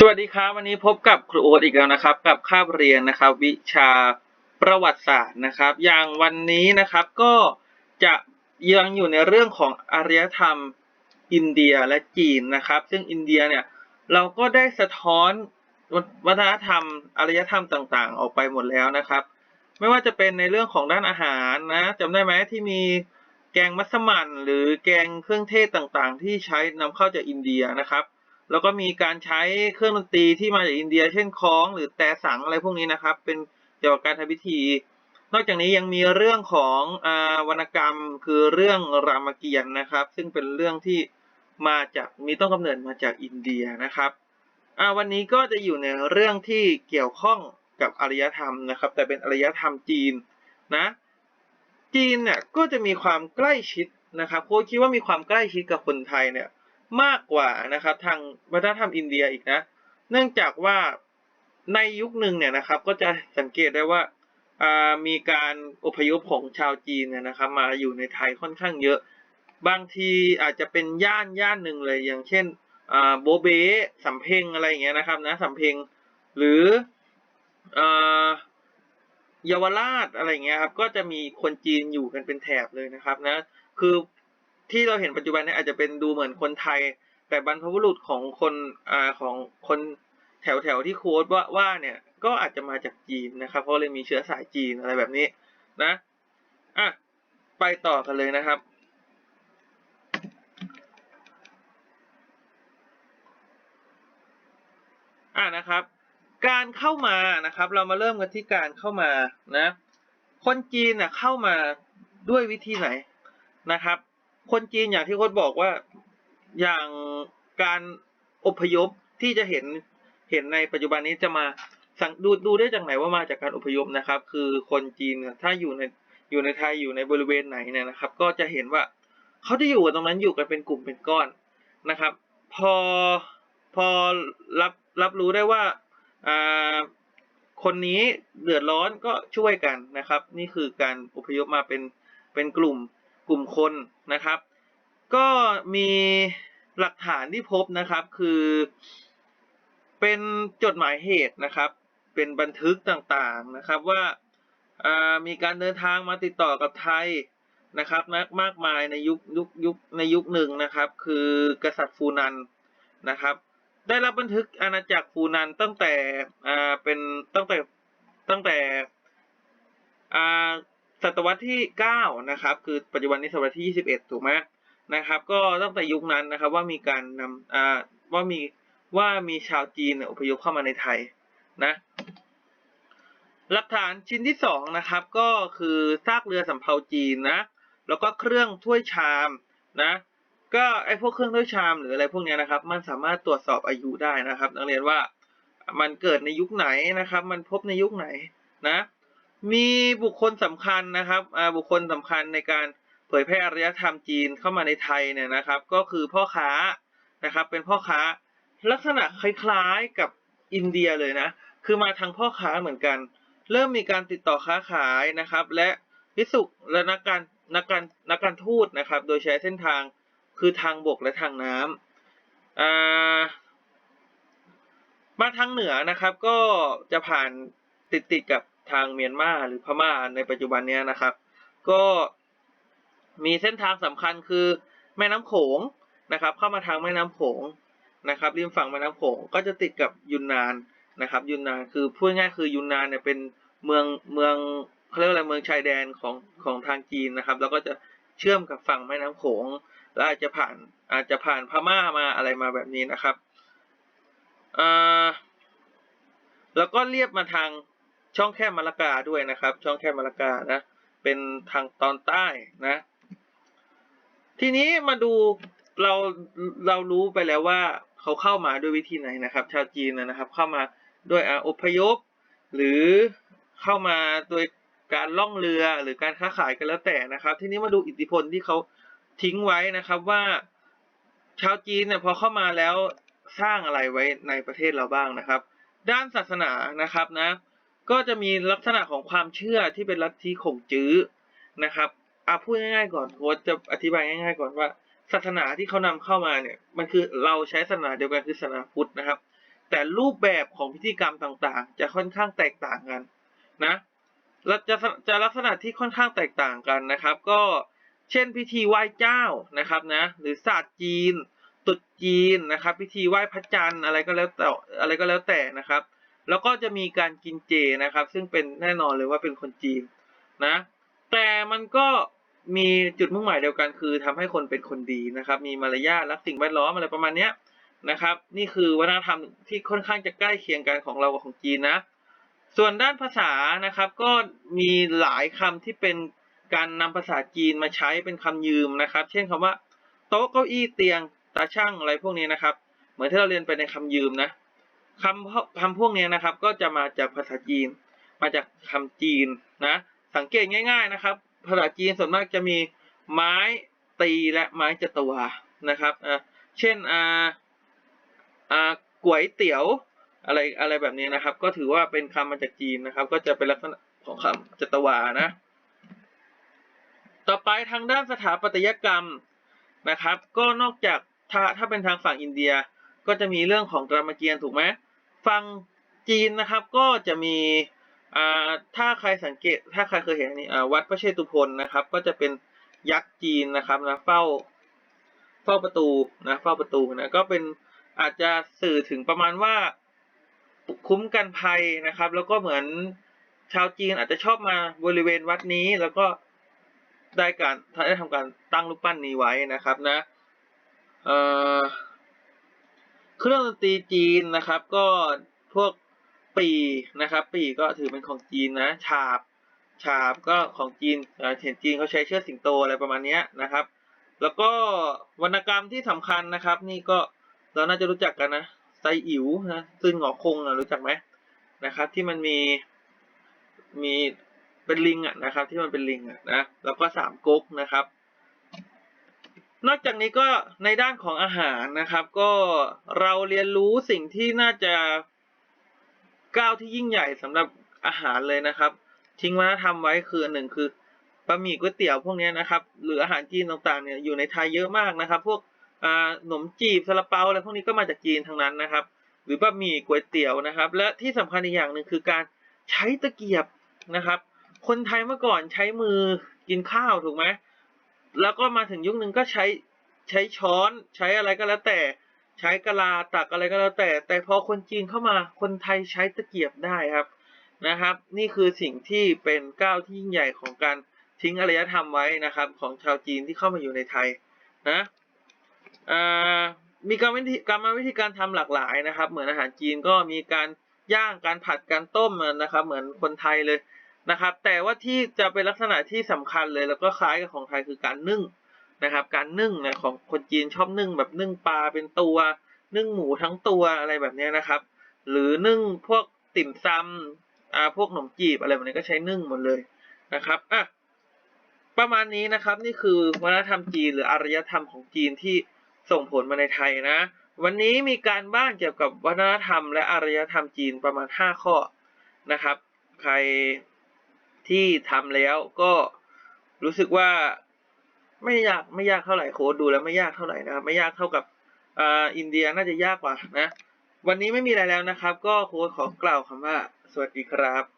สวัสดีครับวันนี้พบกับครูโอ๊ตอีกแล้วนะครับ กับคาบเรียนนะครับ วิชาประวัติศาสตร์นะครับ อย่างวันนี้นะครับก็จะยังอยู่ในเรื่องของอารยธรรมอินเดียและจีนนะครับ ซึ่งอินเดียเนี่ยเราก็ได้สะท้อนวัฒนธรรมอารยธรรมต่างๆ ออกไปหมดแล้วนะครับ ไม่ว่าจะเป็นในเรื่องของด้านอาหารนะจำได้ไหมที่มีแกงมัสมั่นหรือแกงเครื่องเทศต่างๆ ที่ใช้นำเข้าจากอินเดียนะครับ แล้วก็มีการใช้เครื่องดนตรีที่มาจากอินเดีย เช่นคล้อง หรือแต่สังอะไรพวกนี้นะครับ เป็นเกี่ยวกับการทำพิธี นอกจากนี้ยังมีเรื่องของอวรรณกรรมคือเรื่องรามเกียรติ์นะครับ ซึ่งเป็นเรื่องที่มาจากมีต้นกำเนิดมาจากอินเดียนะครับวันนี้ก็จะอยู่ในเรื่องที่เกี่ยวข้องกับอารยธรรมนะครับ แต่เป็นอารยธรรมจีนนะ จีนเนี่ยก็จะมีความใกล้ชิดนะครับโค้ชคิดว่ามีความใกล้ชิดกับคนไทยเนี่ย มากกว่านะครับทางวัฒนธรรมอินเดียอีกนะ เนื่องจากว่าในยุคหนึ่งเนี่ยนะครับ ก็จะสังเกตได้ว่ามีการอพยพของชาวจีนเนี่ยนะครับ มาอยู่ในไทยค่อนข้างเยอะ บางทีอาจจะเป็นย่านย่านหนึ่งเลยอย่างเช่นโบเบสำเพ็งอะไรอย่างเงี้ยนะครับนะสำเพ็งหรือเยาวราชอะไรเงี้ยครับก็จะมีคนจีนอยู่กันเป็นแถบเลยนะครับนะคือ ที่เราเห็นปัจจุบันเนี้อาจจะเป็นดูเหมือนคนไทย แต่บรรพบุรุษของคนอ่าของคนแถวแถวที่โค้ดว่าว่าเนี่ยก็อาจจะมาจากจีนนะครับ เพราะเลยมีเชื้อสายจีนอะไรแบบนี้นะอะไปต่อกันเลยนะครับ อะนะครับ การเข้ามานะครับ เรามาเริ่มกันที่การเข้ามานะ คนจีนเน่ยเข้ามาด้วยวิธีไหนนะครับ คนจีนอย่างที่โค้ดบอกว่าอย่างการอพยพที่จะเห็นเห็นในปัจจุบันนี้จะมาสังดูดูได้จากไหนว่ามาจากการอพยพนะครับ คือคนจีนถ้าอยู่ในอยู่ในไทยอยู่ในบริเวณไหนเนี่ยนะครับ ก็จะเห็นว่าเขาจะอยู่กันตรงนั้นอยู่กันเป็นกลุ่มเป็นก้อนนะครับ พอพอรับรับรู้ได้ว่าอ่าคนนี้เดือดร้อนก็ช่วยกันนะครับ นี่คือการอพยพมาเป็นเป็นกลุ่ม กลุ่มคนนะครับ ก็มีหลักฐานที่พบนะครับคือ เป็นจดหมายเหตุนะครับ เป็นบันทึกต่างๆนะครับว่ามีการเดินทางมาติดต่อกับไทยนะครับมากมากมายในยุคยุคยุคในยุคหนึ่งนะครับ คือกษัตริย์ฟูนันนะครับ ได้รับบันทึกอาณาจักรฟูนันตั้งแต่เป็นตั้งแต่ตั้งแต่ ศตวรรษที่ 9 นะครับ คือปัจจุบันนี้ศตวรรษที่ 21 ถูกไหมนะครับ ก็ตั้งแต่ยุคนั้นนะครับว่ามีการนำอ่าว่ามีว่ามีชาวจีนอพยพเข้ามาในไทยนะหลักฐานชิ้นที่สองนะครับ ก็คือซากเรือสำเภาจีนนะ แล้วก็เครื่องถ้วยชามนะ ก็ไอพวกเครื่องถ้วยชามหรืออะไรพวกนี้นะครับ มันสามารถตรวจสอบอายุได้นะครับ นักเรียนว่ามันเกิดในยุคไหนนะครับ มันพบในยุคไหนนะ มีบุคคลสำคัญนะครับบุคคลสำคัญในการเผยแพร่อารยธรรมจีนเข้ามาในไทยเนี่ยนะครับ ก็คือพ่อค้านะครับ เป็นพ่อค้าลักษณะคล้ายๆกับอินเดียเลยนะ คือมาทางพ่อค้าเหมือนกัน เริ่มมีการติดต่อค้าขายนะครับ และพิสุกและนักการนักการนักการทูตนะครับ โดยใช้เส้นทางคือทางบกและทางน้ำมาทางเหนือนะครับ ก็จะผ่านติดติดกับ ทางเมียนมาหรือพม่าในปัจจุบันนี้นะครับ ก็มีเส้นทางสำคัญคือแม่น้ำโขงนะครับ เข้ามาทางแม่น้ำโขงนะครับริมฝั่งแม่น้ำโขงก็จะติดกับยุนนานนะครับ ยุนนานคือพูดง่ายคือยุนนานเนี่ยเป็นเมืองเมืองเขาเรียกอะไรเมืองชายแดนของของทางจีนนะครับ แล้วก็จะเชื่อมกับฝั่งแม่น้ำโขงแล้วอาจจะผ่านอาจจะผ่านพม่ามาอะไรมาแบบนี้นะครับอ่าแล้วก็เรียบมาทาง ช่องแคบมะละกาด้วยนะครับ ช่องแคบมะละกานะเป็นทางตอนใต้นะ ทีนี้มาดูเราเรารู้ไปแล้วว่าเขาเข้ามาด้วยวิธีไหนนะครับ ชาวจีนนะครับ เข้ามาด้วยออพยพ หรือเข้ามาโดยการล่องเรือหรือการค้าขายกันแล้วแต่นะครับ ทีนี้มาดูอิทธิพลที่เขาทิ้งไว้นะครับว่า ชาวจีนเนี่ยพอเข้ามาแล้วสร้างอะไรไว้ในประเทศเราบ้างนะครับ ด้านศาสนานะครับนะ ก็จะมีลักษณะของความเชื่อที่เป็นลัทธิขงจื้อนะครับอาพูดง่ายๆก่อนโค้ชจะอธิบายง่าย ๆ ก่อนว่า ศาสนาที่เขานำเข้ามาเนี่ยมันคือเราใช้ศาสนาเดียวกันคือศาสนาพุทธนะครับ แต่รูปแบบของพิธีกรรมต่างๆ จะค่อนข้างแตกต่างกันนะและจะจะลักษณะที่ค่อนข้างแตกต่างกันนะครับ ก็เช่นพิธีไหว้เจ้านะครับนะหรือศาสตร์จีนตรุษจีนนะครับ พิธีไหว้พระจันทร์อะไรก็แล้วแต่อะไรก็แล้วแต่นะครับ แล้วก็จะมีการกินเจนะครับ ซึ่งเป็นแน่นอนเลยว่าเป็นคนจีนนะ แต่มันก็มีจุดมุ่งหมายเดียวกันคือทำให้คนเป็นคนดีนะครับ มีมารยาทรักสิ่งแวดล้อมอะไรประมาณเนี้ยนะครับ นี่คือวัฒนธรรมที่ค่อนข้างจะใกล้เคียงกันของเรากับของจีนนะ ส่วนด้านภาษานะครับก็มีหลายคำที่เป็นการนำภาษาจีนมาใช้เป็นคำยืมนะครับ เช่นคำว่า โต๊ะเก้าอี้เตียงตาช่างอะไรพวกนี้นะครับ เหมือนที่เราเรียนไปในคำยืมนะ คำคำพวกนี้นะครับ ก็จะมาจากภาษาจีน มาจากคำจีนนะ สังเกตง่าย ๆนะครับ ภาษาจีนส่วนมากจะมีไม้ตีและไม้จัตวานะครับอ่าเช่นอ่าอ่าก๋วยเตี๋ยวอะไรอะไรแบบนี้นะครับ ก็ถือว่าเป็นคำมาจากจีนนะครับ ก็จะเป็นลักษณะของคำจัตวานะ ต่อไปทางด้านสถาปัตยกรรมนะครับ ก็นอกจากถ้าถ้าเป็นทางฝั่งอินเดีย ก็จะมีเรื่องของรามเกียรติถูกไหม ฝั่งจีนนะครับก็จะมีอ่าถ้าใครสังเกตถ้าใครเคยเห็นนี่อ่าวัดพระเชตุพนนะครับ ก็จะเป็นยักษ์จีนนะครับนะเฝ้าเฝ้าประตูนะเฝ้าประตูนะก็เป็นอาจจะสื่อถึงประมาณว่าคุ้มกันภัยนะครับ แล้วก็เหมือนชาวจีนอาจจะชอบมาบริเวณวัดนี้แล้วก็ได้การได้ทำการตั้งรูปปั้นนี้ไว้นะครับนะเอ่อ เครื่องดนตรีจีนนะครับ ก็พวกปีนะครับ ปีก็ถือเป็นของจีนนะฉาบฉาบก็ของจีนเห็นจีนเขาใช้เชือกสิงโตอะไรประมาณนี้นะครับ แล้วก็วรรณกรรมที่สำคัญนะครับ นี่ก็เราน่าจะรู้จักกันนะไซอิ๋วนะซึ่งหงอคงนะรู้จักไหมนะครับ ที่มันมีมีเป็นลิงอะนะครับ ที่มันเป็นลิงอะนะแล้วก็สามก๊กนะครับ นอกจากนี้ก็ในด้านของอาหารนะครับ ก็เราเรียนรู้สิ่งที่น่าจะก้าวที่ยิ่งใหญ่สำหรับอาหารเลยนะครับ ทิ้งวัฒนธรรมไว้คือหนึ่งคือบะหมี่ก๋วยเตี๋ยวพวกนี้นะครับ หรืออาหารจีนต่างๆเนี่ยอยู่ในไทยเยอะมากนะครับ พวกขนมจีบซาลาเปาอะไรพวกนี้ก็มาจากจีนทั้งนั้นนะครับ หรือบะหมี่ก๋วยเตี๋ยวนะครับ และที่สำคัญอีกอย่างหนึ่งคือการใช้ตะเกียบนะครับ คนไทยเมื่อก่อนใช้มือกินข้าวถูกไหม แล้วก็มาถึงยุคหนึ่งก็ใช้ใช้ช้อนใช้อะไรก็แล้วแต่ ใช้กะลาตักอะไรก็แล้วแต่ แต่พอคนจีนเข้ามาคนไทยใช้ตะเกียบได้ครับนะครับ นี่คือสิ่งที่เป็นก้าวที่ยิ่งใหญ่ของการทิ้งอารยธรรมไว้นะครับ ของชาวจีนที่เข้ามาอยู่ในไทยนะมีกรรมวิธีกรรมวิธีการทำหลากหลายนะครับ เหมือนอาหารจีนก็มีการย่างการผัดการต้มนะครับ เหมือนคนไทยเลย นะครับ แต่ว่าที่จะเป็นลักษณะที่สำคัญเลยแล้วก็คล้ายกับของไทยคือการนึ่งนะครับ การนึ่งนะของคนจีนชอบนึ่งแบบนึ่งปลาเป็นตัว นึ่งหมูทั้งตัวอะไรแบบนี้นะครับ หรือนึ่งพวกติ่มซำอ่าพวกขนมจีบอะไรแบบนี้ก็ใช้นึ่งหมดเลยนะครับอะประมาณนี้นะครับนี่คือวัฒนธรรมจีนหรืออารยธรรมของจีนที่ส่งผลมาในไทยนะ วันนี้มีการบ้านเกี่ยวกับวัฒนธรรมและอารยธรรมจีนประมาณ 5 ข้อนะครับ ใคร ที่ทำแล้วก็รู้สึกว่าไม่ยากไม่ยากเท่าไหร่โค้ดดูแล้วไม่ยากเท่าไหร่นะครับไม่ยากเท่ากับอ่าอินเดียน่าจะยากกว่านะ วันนี้ไม่มีอะไรแล้วนะครับ ก็โค้ดขอกล่าวคำว่า สวัสดีครับ